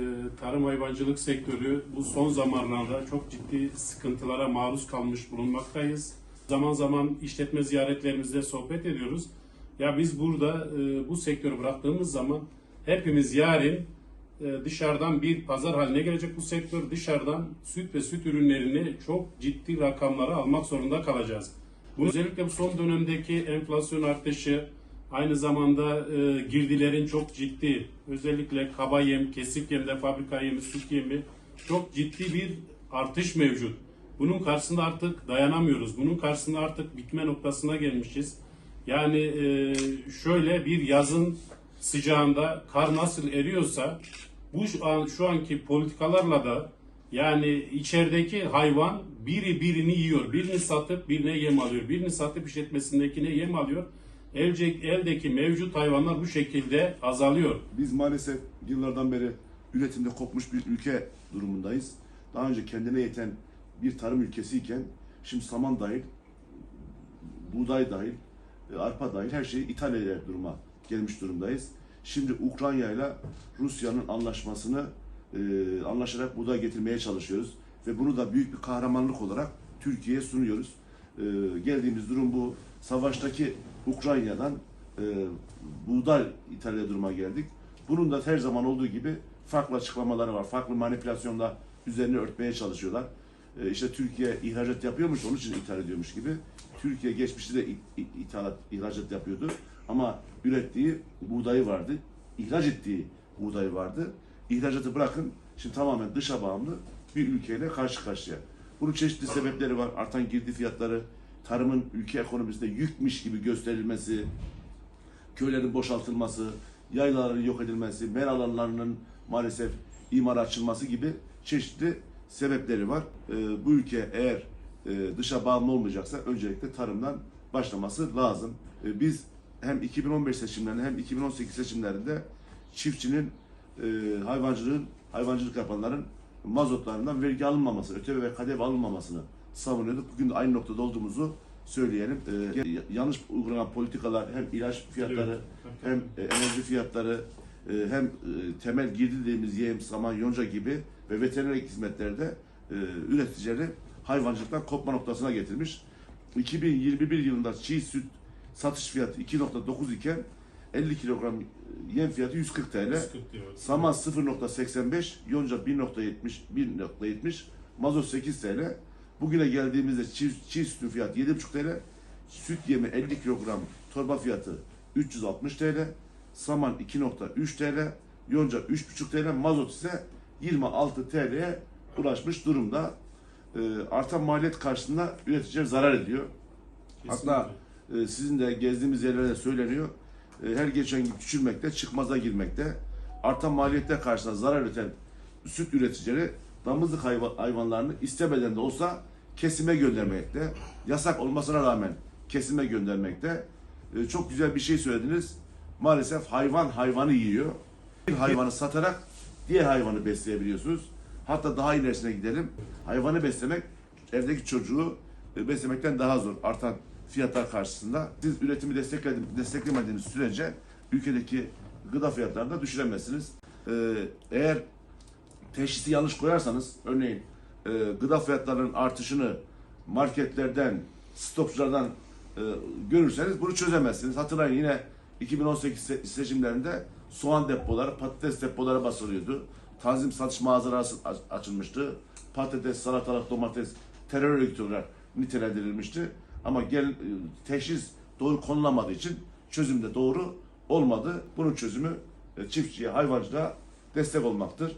Ee, Tarım hayvancılık sektörü bu son zamanlarda çok ciddi sıkıntılara maruz kalmış bulunmaktayız. Zaman zaman işletme ziyaretlerimizde sohbet ediyoruz. Ya biz burada e, bu sektörü bıraktığımız zaman hepimiz yarın e, dışarıdan bir pazar haline gelecek bu sektör. Dışarıdan süt ve süt ürünlerini çok ciddi rakamlara almak zorunda kalacağız. Bu özellikle bu son dönemdeki enflasyon artışı, aynı zamanda e, girdilerin çok ciddi, özellikle kaba yem, kesik yemde fabrika yemi, süt yemi çok ciddi bir artış mevcut. Bunun karşısında artık dayanamıyoruz. Bunun karşısında artık bitme noktasına gelmişiz. Yani e, şöyle bir yazın sıcağında kar nasıl eriyorsa bu şu, an, şu anki politikalarla da yani içerideki hayvan biri birini yiyor. Birini satıp birine yem alıyor. Birini satıp işletmesindekine yem alıyor. Eldeki mevcut hayvanlar bu şekilde azalıyor. Biz maalesef yıllardan beri üretimde kopmuş bir ülke durumundayız. Daha önce kendine yeten bir tarım ülkesiyken şimdi saman dahil, buğday dahil, e, arpa dahil her şeyi ithal eder duruma gelmiş durumdayız. Şimdi Ukrayna ile Rusya'nın anlaşmasını e, anlaşarak buğday getirmeye çalışıyoruz. Ve bunu da büyük bir kahramanlık olarak Türkiye'ye sunuyoruz. E, geldiğimiz durum bu. Savaştaki Ukrayna'dan e, buğday eder duruma geldik. Bunun da her zaman olduğu gibi farklı açıklamaları var. Farklı manipülasyonla üzerine örtmeye çalışıyorlar. E, işte Türkiye ihracat yapıyormuş, onun için ithal ediyormuş gibi. Türkiye geçmişte de ithalat, ihracat yapıyordu. Ama ürettiği buğdayı vardı. ihraç ettiği buğdayı vardı. İhracatı bırakın, şimdi tamamen dışa bağımlı bir ülkeyle karşı karşıya. Bunun çeşitli sebepleri var. Artan girdi fiyatları, tarımın ülke ekonomisinde yükmüş gibi gösterilmesi, köylerin boşaltılması, yaylaların yok edilmesi, mera alanlarının maalesef imara açılması gibi çeşitli sebepleri var. Ee, bu ülke eğer e, dışa bağımlı olmayacaksa öncelikle tarımdan başlaması lazım. Ee, biz hem 2015 seçimlerinde hem 2018 seçimlerinde çiftçinin, e, hayvancılığın, hayvancılık yapanların mazotlarından vergi alınmaması, ÖTV ve KDV alınmamasını savunuyorduk. Bugün de aynı noktada olduğumuzu söyleyelim. Ee, ya- yanlış uygulanan politikalar hem ilaç fiyatları hem e, enerji fiyatları e, hem e, temel girdi dediğimiz yem, saman, yonca gibi ve veterinerlik hizmetlerde üreticileri hayvancılıktan kopma noktasına getirmiş. 2021 yılında çiğ süt satış fiyatı 2.9 iken 50 kilogram yem fiyatı 140 TL. 140 diyor. Saman 0.85, yonca 1.70, 1.70, mazot 8 TL. Bugüne geldiğimizde çiğ, çiğ sütün fiyatı 7.5 TL. Süt yemi 50 kilogram torba fiyatı 360 TL. Saman 2.3 TL. Yonca 3.5 TL. Mazot ise 26 TL'ye ulaşmış durumda. Ee, artan maliyet karşısında üreticiler zarar ediyor. Hatta e, sizin de gezdiğimiz yerlerde söyleniyor. E, her geçen gün küçülmekte, çıkmaza girmekte. Artan maliyetler karşısında zarar üreten süt üreticileri damızlık hayva- hayvanlarını istemeden de olsa kesime göndermekte. Yasak olmasına rağmen kesime göndermekte. E, çok güzel bir şey söylediniz. Maalesef hayvan hayvanı yiyor. Bir hayvanı satarak diğer hayvanı besleyebiliyorsunuz. Hatta daha ilerisine gidelim. Hayvanı beslemek evdeki çocuğu e, beslemekten daha zor artan fiyatlar karşısında. Siz üretimi desteklemediğiniz sürece ülkedeki gıda fiyatlarını da düşüremezsiniz. Ee, eğer teşhisi yanlış koyarsanız, örneğin e, gıda fiyatlarının artışını marketlerden, stokçulardan e, görürseniz bunu çözemezsiniz. Hatırlayın yine 2018 se- seçimlerinde soğan depoları, patates depoları basılıyordu. Tanzim satış mağazaları aç- açılmıştı. Patates, salatalık, domates terör örgütü olarak nitelendirilmişti. Ama gel, e, teşhis doğru konulamadığı için çözüm de doğru olmadı. Bunun çözümü e, çiftçiye, hayvancılığa destek olmaktır.